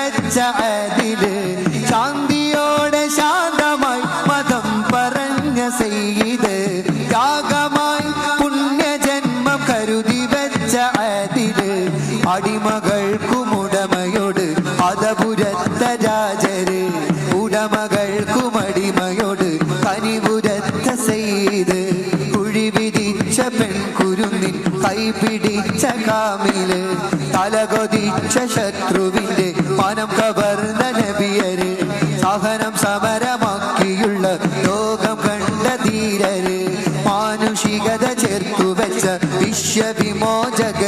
വെച്ച അതിൽ ശാന്തിയോടെ ശാന്തമായി മതം പറഞ്ഞ ചെയ്ത് യാഗമായി പുണ്യജന്മം കരുതി വെച്ച അതിൽ അടിമകൾക്കുമുടമയോട് അതപുരത്ത രാജര് ഉടമകൾക്കുമടിമയോട് കനിപുരത്ത ചെയ്ത് കുഴി വിധിച്ച പെൺകുരുന്നിൻ കൈപിടിച്ച കാമിൽ തലകൊതിച്ച ശത്രുവിന്റെ മനം കവർന്ന നബിയര് സഹനം സമരമാക്കിയുള്ള ലോകം കണ്ട ധീരര് മാനുഷികത ചേർത്തു വെച്ച വിശ്വവിമോചക